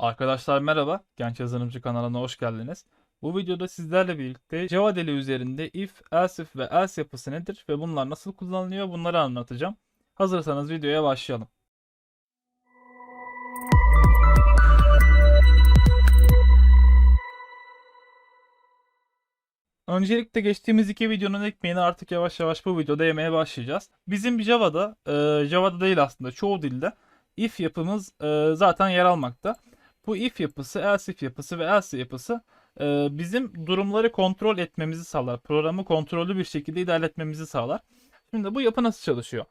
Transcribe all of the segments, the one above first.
Arkadaşlar merhaba, Genç Yazılımcı kanalına hoş geldiniz. Bu videoda sizlerle birlikte Java dili üzerinde if, else if ve else yapısı nedir ve bunlar nasıl kullanılıyor bunları anlatacağım. Hazırsanız videoya başlayalım. Öncelikle geçtiğimiz iki videonun ekmeğini artık yavaş yavaş bu videoda yemeye başlayacağız. Bizim Java'da, e, Java'da değil aslında çoğu dilde if yapımız e, zaten yer almakta. Bu if yapısı, else if yapısı ve else yapısı e, bizim durumları kontrol etmemizi sağlar. Programı kontrollü bir şekilde ilerletmemizi sağlar. Şimdi bu yapı nasıl çalışıyor?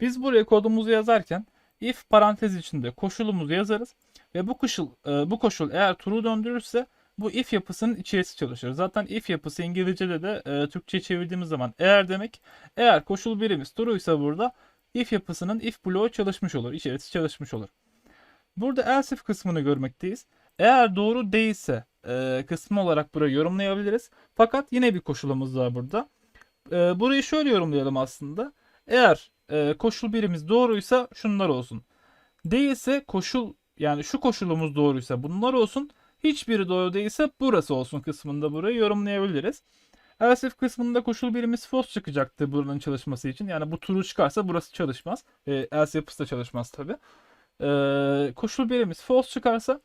Biz buraya kodumuzu yazarken if parantez içinde koşulumuzu yazarız ve bu koşul e, bu koşul eğer true döndürürse bu if yapısının içerisi çalışır. Zaten if yapısı İngilizce'de de e, Türkçe çevirdiğimiz zaman eğer demek. Eğer koşul birimiz true ise burada if yapısının if bloğu çalışmış olur. içerisi çalışmış olur. Burada else if kısmını görmekteyiz. Eğer doğru değilse e, kısmı olarak burayı yorumlayabiliriz. Fakat yine bir koşulumuz var burada. E, burayı şöyle yorumlayalım aslında. Eğer e, koşul birimiz doğruysa şunlar olsun. Değilse koşul yani şu koşulumuz doğruysa bunlar olsun. Hiçbiri doğru değilse burası olsun kısmında burayı yorumlayabiliriz. Else if kısmında koşul birimiz false çıkacaktı buranın çalışması için. Yani bu true çıkarsa burası çalışmaz. E, else yapısı da çalışmaz tabi. E, koşul birimiz false çıkarsa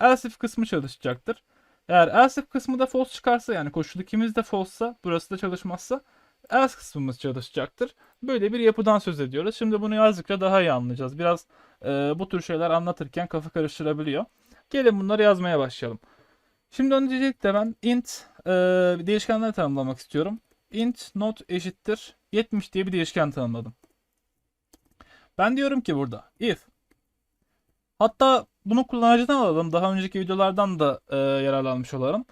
else if kısmı çalışacaktır. Eğer else if kısmı da false çıkarsa yani koşul ikimiz de false'sa burası da çalışmazsa else kısmımız çalışacaktır. Böyle bir yapıdan söz ediyoruz. Şimdi bunu yazdıkça daha iyi anlayacağız. Biraz e, bu tür şeyler anlatırken kafa karıştırabiliyor. Gelin bunları yazmaya başlayalım. Şimdi öncelikle ben int e, bir değişkenler tanımlamak istiyorum. int not eşittir 70 diye bir değişken tanımladım. Ben diyorum ki burada if hatta bunu kullanıcıdan alalım. Daha önceki videolardan da e, yararlanmış olalım.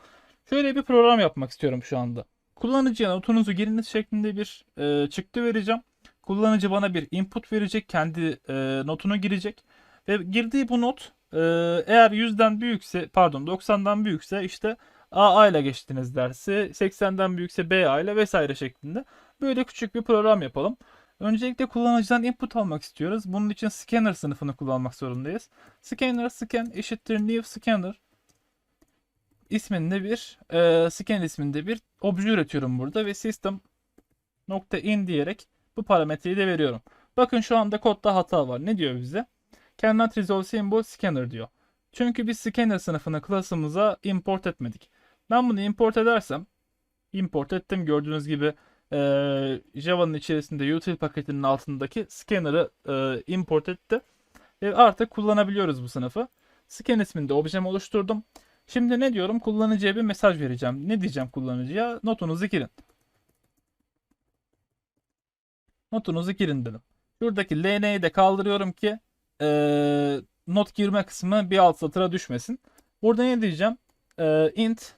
Şöyle bir program yapmak istiyorum şu anda. Kullanıcıya notunuzu giriniz şeklinde bir e, çıktı vereceğim. Kullanıcı bana bir input verecek. Kendi e, notunu girecek. Ve girdiği bu not e, eğer 100'den büyükse pardon 90'dan büyükse işte AA ile geçtiniz dersi. 80'den büyükse BA ile vesaire şeklinde. Böyle küçük bir program yapalım. Öncelikle kullanıcıdan input almak istiyoruz. Bunun için scanner sınıfını kullanmak zorundayız. Scanner scan eşittir new scanner isminde bir e, scan isminde bir obje üretiyorum burada ve system nokta in diyerek bu parametreyi de veriyorum. Bakın şu anda kodda hata var. Ne diyor bize? Cannot resolve symbol scanner diyor. Çünkü biz scanner sınıfını klasımıza import etmedik. Ben bunu import edersem import ettim gördüğünüz gibi e, Java'nın içerisinde util paketinin altındaki scanner'ı e, import etti. Ve artık kullanabiliyoruz bu sınıfı. Scan isminde objemi oluşturdum. Şimdi ne diyorum? Kullanıcıya bir mesaj vereceğim. Ne diyeceğim kullanıcıya? Notunuzu girin. Notunuzu girin dedim. Şuradaki LN'yi de kaldırıyorum ki e, not girme kısmı bir alt satıra düşmesin. Burada ne diyeceğim? E, int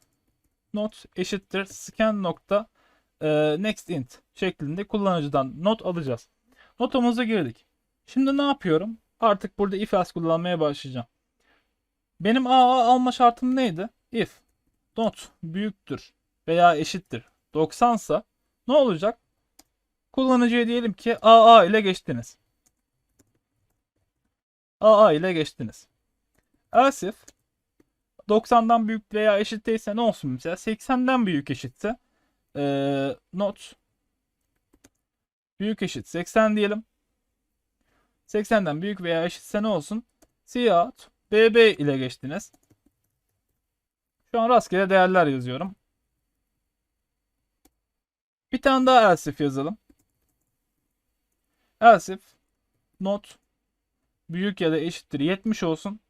not eşittir scan nokta e, next int şeklinde kullanıcıdan not alacağız. Notumuzu girdik. Şimdi ne yapıyorum? Artık burada if else kullanmaya başlayacağım. Benim AA alma şartım neydi? If not büyüktür veya eşittir 90 sa ne olacak? Kullanıcıya diyelim ki AA ile geçtiniz. AA ile geçtiniz. Else if 90'dan büyük veya eşit değilse ne olsun mesela 80'den büyük eşitse ee, not büyük eşit 80 diyelim. 80'den büyük veya eşitse ne olsun? Cout BB ile geçtiniz. Şu an rastgele değerler yazıyorum. Bir tane daha else if yazalım. Else if not büyük ya da eşittir 70 olsun.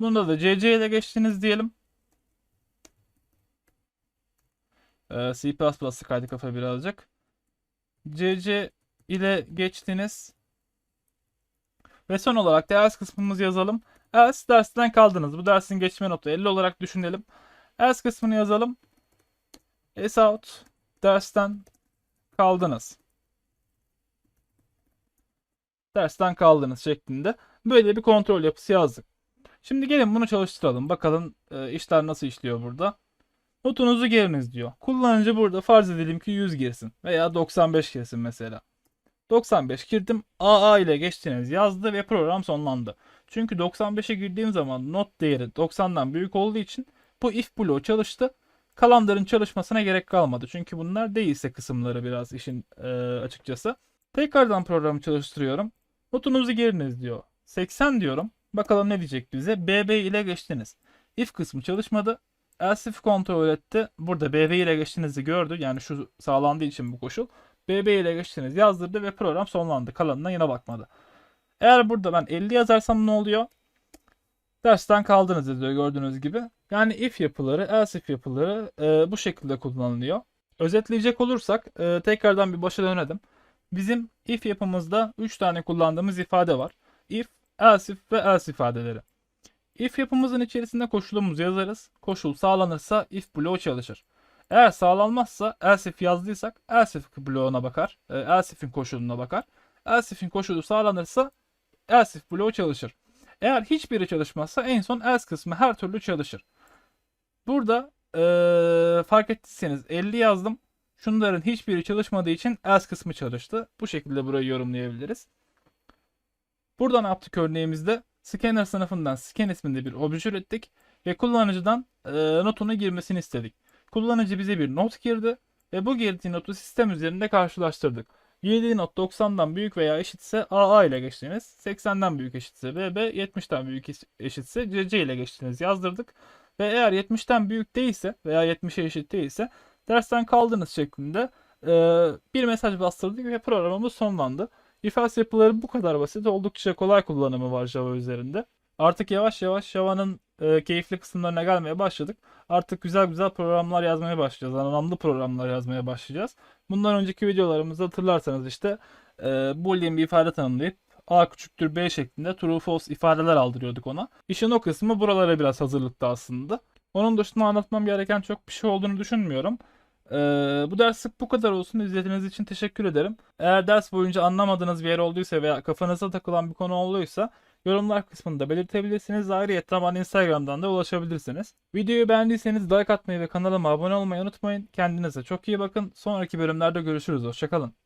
Bunda da CC ile geçtiniz diyelim. Ee, C++ kaydı kafa birazcık. CC ile geçtiniz. Ve son olarak da else kısmımızı yazalım. Else dersten kaldınız. Bu dersin geçme notu 50 olarak düşünelim. Else kısmını yazalım. S out dersten kaldınız. Dersten kaldınız şeklinde. Böyle bir kontrol yapısı yazdık. Şimdi gelin bunu çalıştıralım. Bakalım e, işler nasıl işliyor burada. Notunuzu giriniz diyor. Kullanıcı burada farz edelim ki 100 girsin veya 95 girsin mesela. 95 girdim AA ile geçtiniz yazdı ve program sonlandı. Çünkü 95'e girdiğim zaman not değeri 90'dan büyük olduğu için bu if bloğu çalıştı. Kalanların çalışmasına gerek kalmadı. Çünkü bunlar değilse kısımları biraz işin e, açıkçası. Tekrardan programı çalıştırıyorum. Notunuzu giriniz diyor. 80 diyorum. Bakalım ne diyecek bize. BB ile geçtiniz. If kısmı çalışmadı. Else kontrol etti. Burada BB ile geçtiğinizi gördü. Yani şu sağlandığı için bu koşul. BB ile geçtiniz yazdırdı ve program sonlandı. Kalanına yine bakmadı. Eğer burada ben 50 yazarsam ne oluyor? Dersten kaldınız diyor gördüğünüz gibi. Yani if yapıları, else if yapıları e, bu şekilde kullanılıyor. Özetleyecek olursak e, tekrardan bir başa dönelim. Bizim if yapımızda 3 tane kullandığımız ifade var. If, else if ve else ifadeleri. If yapımızın içerisinde koşulumuzu yazarız. Koşul sağlanırsa if bloğu çalışır. Eğer sağlanmazsa else if yazdıysak else if bloğuna bakar. E, else if'in koşuluna bakar. Else if'in koşulu sağlanırsa else if bloğu çalışır. Eğer hiçbiri çalışmazsa en son else kısmı her türlü çalışır. Burada eee, fark ettiyseniz 50 yazdım. Şunların hiçbiri çalışmadığı için else kısmı çalıştı. Bu şekilde burayı yorumlayabiliriz. Burada ne yaptık örneğimizde? Scanner sınıfından scan isminde bir obje ürettik ve kullanıcıdan eee, notunu girmesini istedik. Kullanıcı bize bir not girdi ve bu girdiği notu sistem üzerinde karşılaştırdık. Girdiği not 90'dan büyük veya eşitse AA ile geçtiniz. 80'den büyük eşitse BB, 70'ten büyük eş- eşitse CC ile geçtiniz yazdırdık. Ve eğer 70'ten büyük değilse veya 70'e eşit değilse dersten kaldınız şeklinde e, bir mesaj bastırdık ve programımız sonlandı. If-else yapıları bu kadar basit. Oldukça kolay kullanımı var Java üzerinde. Artık yavaş yavaş Java'nın e, keyifli kısımlarına gelmeye başladık. Artık güzel güzel programlar yazmaya başlayacağız. Anlamlı programlar yazmaya başlayacağız. Bundan önceki videolarımızda hatırlarsanız işte e, boolean bir ifade tanımlayıp a küçüktür b şeklinde true false ifadeler aldırıyorduk ona. İşin o kısmı buralara biraz hazırlıkta aslında. Onun dışında anlatmam gereken çok bir şey olduğunu düşünmüyorum. Ee, bu derslik bu kadar olsun. İzlediğiniz için teşekkür ederim. Eğer ders boyunca anlamadığınız bir yer olduysa veya kafanıza takılan bir konu olduysa yorumlar kısmında belirtebilirsiniz. Ayrıca bana Instagram'dan da ulaşabilirsiniz. Videoyu beğendiyseniz like atmayı ve kanalıma abone olmayı unutmayın. Kendinize çok iyi bakın. Sonraki bölümlerde görüşürüz. Hoşçakalın.